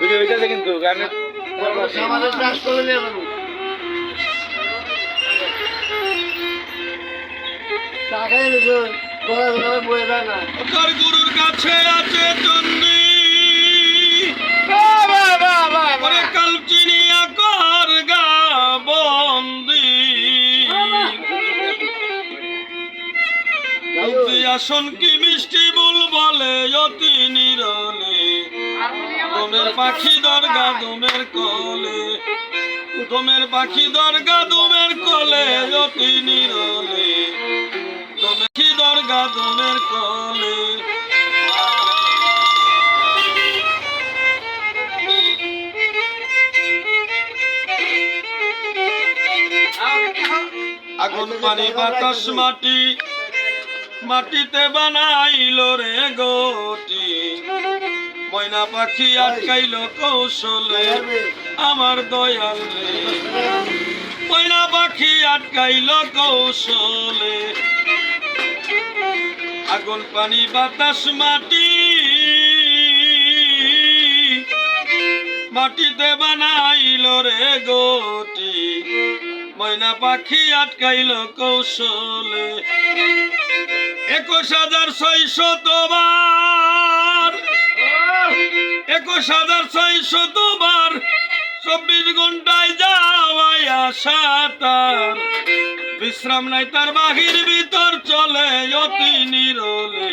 Video হইতেছে কিন্তু গানের সমাজের চাষ করে নিয়ে যাব। টাকাই গলা গলা বয়ে যায় না। তার গুরুর কাছে আছে চন্ডী। আসন কি মিষ্টি বুল অতি নিরলে। তোমের পাখি দরগা, দুমের কলে। তোমের পাখি দরগা, দুমের কলে, অতি নিরলে। তোমের পাখি দরগা, দুমের কলে। আগুন, পানি, বাতাস, মাটি। মাটিতে বানাইল রে গোটি। ময়না পাখি আটকাইল কৌশলে, আমার দয়াল। রে ময়না পাখি আটকাইল কৌশলে। আগুন, পানি, বাতাস, মাটি। মাটিতে বানাইল রে গোটি। ময়না পাখি আটকাইল কৌশলে। একুশ হাজার ছয়শত বার একুশ হাজার ছয়শত বার চব্বিশ ঘন্টায় যাওয়াই তার। বিশ্রাম নাই তার বাহির, ভিতর চলে অতি নিরলে।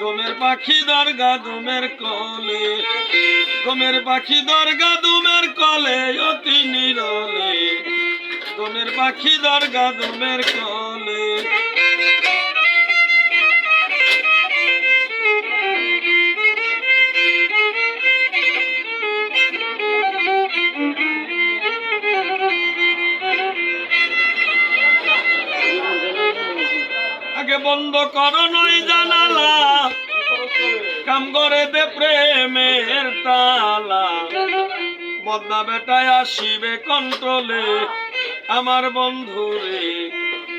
দমের পাখি দরগা দুমের কলে। দমের পাখি দরগা দুমের কলে অতি নিরলে। দমের পাখি দরগা দুমের কলে। আগে বন্ধ করো নই জানালা, কাম করে দে প্রেমের তালা। বদনা বেটায় আসিবে কন্ট্রোলে আমার বন্ধুরে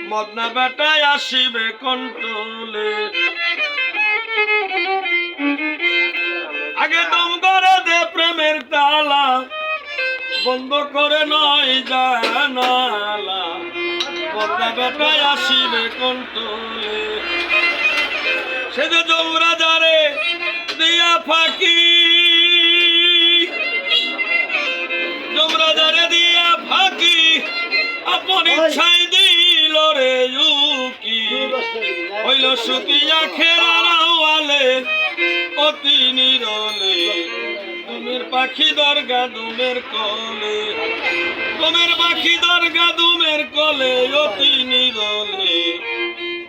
মদনা বেটায় আসিবে কন্ট্রোলে আগে দম করে দে প্রেমের তালা, বন্ধ করে নয় জানালা। বদনা বেটায় আসিবে কন্ট্রোলে সে যে জমরা যারে দিয়া ফাঁকি হইল সুতিয়া খেরাওয়ালে অতি নিরলে। তুমের পাখি দরগা, দুমের কলে। তোমের পাখি দরগা, দুমের কলে, অতি নিরলে।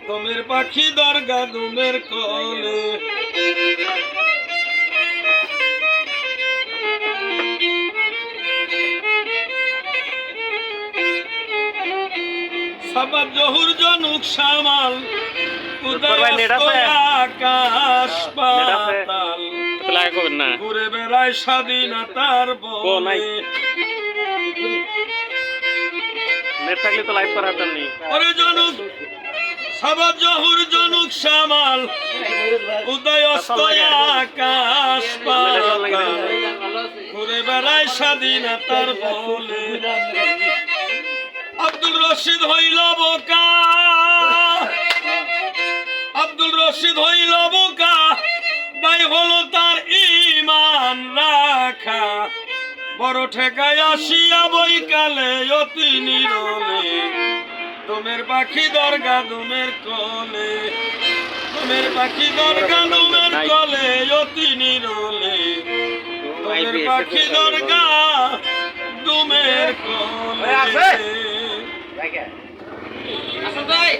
তোমের পাখি দরগা, দুমের কলে। জহুর জনুক সামাল? আকাশ? পাতাল। ঘুরে বেড়ায় স্বাধীনতার ও, নেট থাকলে তো লাইভ করা হতাম ওরে জনুক সাবাব জহুর জনুক আকাশ পাতাল। ঘুরে বেড়ায় স্বাধীনতার বলে রশিদ হইল বোকা। আব্দুল রশিদ হইল বোকা। তাই হলো তার ইমান রাখা। বড় ঠেকায় আসিয়া বইকালে অতি নিরলে। তোমের পাখি দরগা, দুমের কলে। তোমের পাখি দরগা, দুমের কলে অতি নিরলে। তোমের পাখি দরগা আসাদ ভাই